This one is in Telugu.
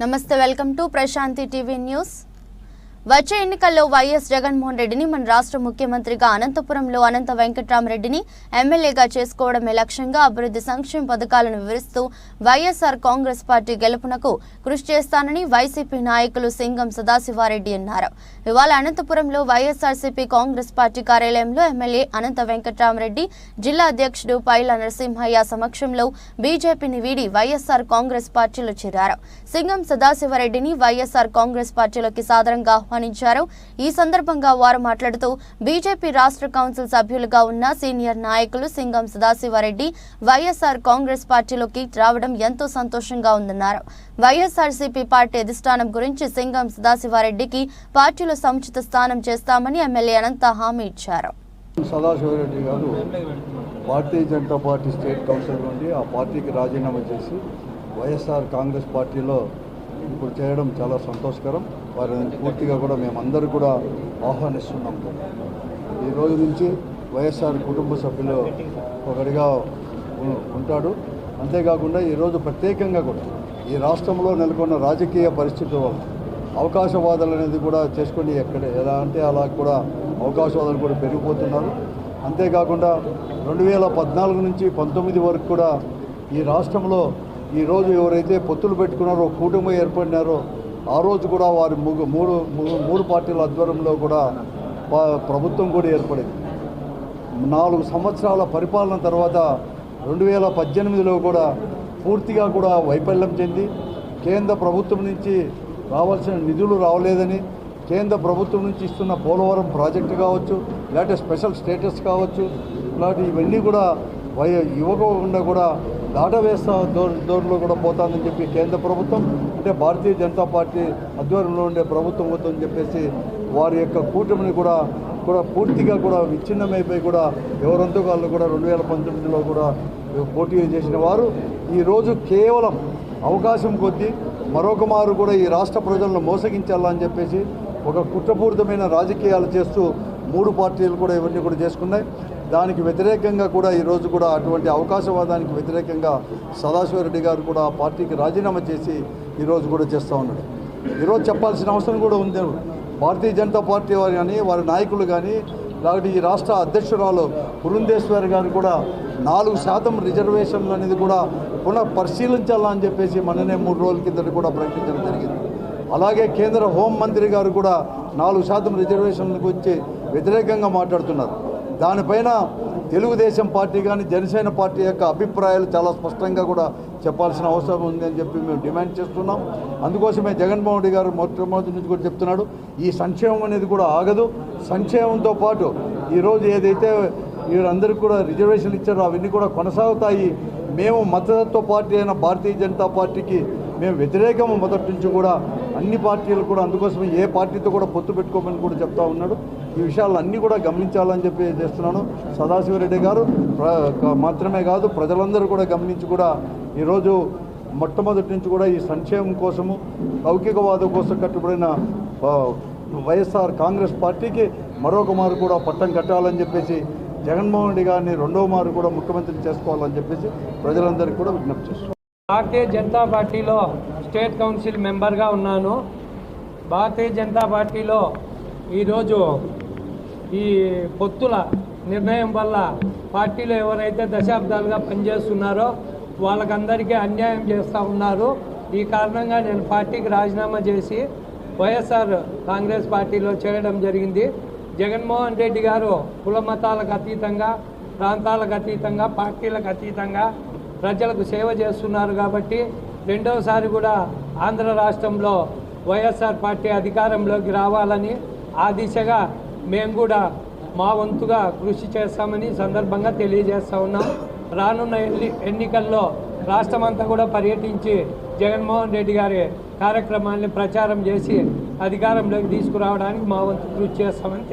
నమస్తే welcome to Prashanti TV news. వచ్చే ఎన్నికల్లో వైఎస్ జగన్మోహన్ రెడ్డిని మన రాష్ట్ర ముఖ్యమంత్రిగా అనంతపురంలో అనంత వెంకట్రామరెడ్డిని ఎమ్మెల్యేగా చేసుకోవడమే లక్ష్యంగా అభివృద్ధి సంక్షేమ పథకాలను వివరిస్తూ వైఎస్ఆర్ కాంగ్రెస్ పార్టీ గెలుపునకు కృషి చేస్తానని వైసీపీ నాయకులు సింగం సదాశివారెడ్డి అన్నారు. ఇవాళ అనంతపురంలో వైఎస్ఆర్సీపీ కాంగ్రెస్ పార్టీ కార్యాలయంలో ఎమ్మెల్యే అనంత వెంకట్రామరెడ్డి జిల్లా అధ్యక్షుడు పైల నరసింహయ్య సమక్షంలో బీజేపీని వీడి వైఎస్ఆర్ కాంగ్రెస్ పార్టీలో చేరారు. సింగం సదాశివరెడ్డిని వైఎస్ఆర్ కాంగ్రెస్ పార్టీలోకి సాధారణంగా ఆహ్వానం ఆహ్వానించారు. ఈ సందర్భంగా వారు మాట్లాడుతూ బీజేపీ రాష్ట్ర కౌన్సిల్ సభ్యులుగా ఉన్న సీనియర్ నాయకులు సింగం సదాశివారెడ్డి వైఎస్ఆర్ కాంగ్రెస్ పార్టీలోకి రావడం ఎంతో సంతోషంగా ఉందన్నారు. వైఎస్ఆర్సీపీ పార్టీ అధిష్టానం గురించి సింగం సదాశివారెడ్డికి పార్టీలో సముచిత స్థానం చేస్తామని ఎమ్మెల్యే అనంత హామీ ఇచ్చారు. Sadasivareddy garu Bharatiya Janata party state council నుండి ఆ పార్టీకి రాజీనామా చేసి వైఎస్ఆర్ కాంగ్రెస్ పార్టీలో ఇప్పుడు చేయడం చాలా సంతోషకరం. వారిని పూర్తిగా కూడా మేమందరూ కూడా ఆహ్వానిస్తున్నాం. ఈ రోజు నుంచి వైఎస్ఆర్ కుటుంబ సభ్యులు ఒకటిగా ఉంటాడు. అంతేకాకుండా ఈరోజు ప్రత్యేకంగా కూడా ఈ రాష్ట్రంలో నెలకొన్న రాజకీయ పరిస్థితుల వల్ల అవకాశవాదాలు అనేది కూడా చేసుకొని ఎక్కడ ఎలా అంటే అలా కూడా అవకాశవాదాలు కూడా పెరిగిపోతున్నారు. అంతేకాకుండా రెండు వేల పద్నాలుగు నుంచి పంతొమ్మిది వరకు కూడా ఈ రాష్ట్రంలో ఈరోజు ఎవరైతే పొత్తులు పెట్టుకున్నారో కూటమి ఏర్పడినారో ఆ రోజు కూడా వారి ముగ్గు మూడు మూడు- మూడు పార్టీల ఆధ్వర్యంలో కూడా ప్రభుత్వం కూడా ఏర్పడింది. నాలుగు సంవత్సరాల పరిపాలన తర్వాత రెండు వేల పద్దెనిమిదిలో కూడా పూర్తిగా కూడా వైఫల్యం చెంది కేంద్ర ప్రభుత్వం నుంచి రావాల్సిన నిధులు రావలేదని కేంద్ర ప్రభుత్వం నుంచి ఇస్తున్న పోలవరం ప్రాజెక్టు కావచ్చు లేకపోతే స్పెషల్ స్టేటస్ కావచ్చు ఇలాంటి ఇవన్నీ కూడా వై ఇవ్వకుండా కూడా దాటవేస్తా దోరులో కూడా పోతానని చెప్పి కేంద్ర ప్రభుత్వం అంటే భారతీయ జనతా పార్టీ ఆధ్వర్యంలో ఉండే ప్రభుత్వం వద్దని చెప్పేసి వారి యొక్క కూటమిని కూడా కూడా పూర్తిగా కూడా విచ్ఛిన్నమైపోయి కూడా ఎవరంతో వాళ్ళు కూడా రెండు వేల పంతొమ్మిదిలో కూడా పోటీ చేసిన వారు. ఈరోజు కేవలం అవకాశం కొద్దీ మరొక మారు కూడా ఈ రాష్ట్ర ప్రజలను మోసగించాలని చెప్పేసి ఒక కుట్రపూరితమైన రాజకీయాలు చేస్తూ మూడు పార్టీలు కూడా ఇవన్నీ కూడా చేసుకున్నాయి. దానికి వ్యతిరేకంగా కూడా ఈరోజు కూడా అటువంటి అవకాశవాదానికి వ్యతిరేకంగా సదాశివరెడ్డి గారు కూడా పార్టీకి రాజీనామా చేసి ఈరోజు కూడా చేస్తూ ఉన్నాడు. ఈరోజు చెప్పాల్సిన అవసరం కూడా ఉంది. భారతీయ జనతా పార్టీ వారు కానీ వారి నాయకులు కానీ లేకపోతే ఈ రాష్ట్ర అధ్యక్షురాలు పురుందేశ్వర్ గారు కూడా నాలుగు శాతం రిజర్వేషన్లు అనేది కూడా పునః పరిశీలించాలని చెప్పేసి మననే మూడు రోజుల కిందట కూడా ప్రకటించడం జరిగింది. అలాగే కేంద్ర హోంమంత్రి గారు కూడా నాలుగు శాతం రిజర్వేషన్లకు వచ్చి వ్యతిరేకంగా మాట్లాడుతున్నారు. దానిపైన తెలుగుదేశం పార్టీ కానీ జనసేన పార్టీ యొక్క అభిప్రాయాలు చాలా స్పష్టంగా కూడా చెప్పాల్సిన అవసరం ఉంది అని చెప్పి మేము డిమాండ్ చేస్తున్నాం. అందుకోసమే జగన్మోహన్ రెడ్డి గారు మొట్టమొదటి నుంచి కూడా చెప్తున్నాడు ఈ సంక్షేమం అనేది కూడా ఆగదు. సంక్షేమంతో పాటు ఈరోజు ఏదైతే వీరందరికీ కూడా రిజర్వేషన్లు ఇచ్చారో అవన్నీ కూడా కొనసాగుతాయి. మేము మతతత్వ పార్టీ అయిన భారతీయ జనతా పార్టీకి మేము వ్యతిరేకము మొదటి నుంచి కూడా అన్ని పార్టీలు కూడా అందుకోసమే ఏ పార్టీతో కూడా పొత్తు పెట్టుకోమని కూడా చెప్తా ఉన్నాడు. ఈ విషయాలు అన్నీ కూడా గమనించాలని చెప్పి చేస్తున్నాను. సదాశివరెడ్డి గారు మాత్రమే కాదు ప్రజలందరూ కూడా గమనించి కూడా ఈరోజు మొట్టమొదటి నుంచి కూడా ఈ సంక్షేమం కోసము లౌకికవాదం కోసం కట్టుబడిన వైఎస్ఆర్ కాంగ్రెస్ పార్టీకి మరొక మారు కూడా పట్టం కట్టాలని చెప్పేసి జగన్మోహన్ రెడ్డి గారిని రెండవ మారు కూడా ముఖ్యమంత్రి చేసుకోవాలని చెప్పేసి ప్రజలందరికీ కూడా విజ్ఞప్తి చేస్తున్నాను. భారతీయ జనతా పార్టీలో స్టేట్ కౌన్సిల్ మెంబర్గా ఉన్నాను. భారతీయ జనతా పార్టీలో ఈరోజు ఈ పొత్తుల నిర్ణయం వల్ల పార్టీలో ఎవరైతే దశాబ్దాలుగా పనిచేస్తున్నారో వాళ్ళకందరికీ అన్యాయం చేస్తూ ఉన్నారు. ఈ కారణంగా నేను పార్టీకి రాజీనామా చేసి వైఎస్ఆర్ కాంగ్రెస్ పార్టీలో చేరడం జరిగింది. జగన్మోహన్ రెడ్డి గారు కుల మతాలకు అతీతంగా ప్రాంతాలకు అతీతంగా పార్టీలకు అతీతంగా ప్రజలకు సేవ చేస్తున్నారు కాబట్టి రెండవసారి కూడా ఆంధ్ర రాష్ట్రంలో వైఎస్ఆర్ పార్టీ అధికారంలోకి రావాలని ఆ దిశగా మేము కూడా మా వంతుగా కృషి చేస్తామని సందర్భంగా తెలియజేస్తా ఉన్నాం. రానున్న ఎన్ని ఎన్నికల్లో రాష్ట్రమంతా కూడా పర్యటించి జగన్మోహన్ రెడ్డి గారి కార్యక్రమాన్ని ప్రచారం చేసి అధికారంలోకి తీసుకురావడానికి మా వంతు కృషి చేస్తామని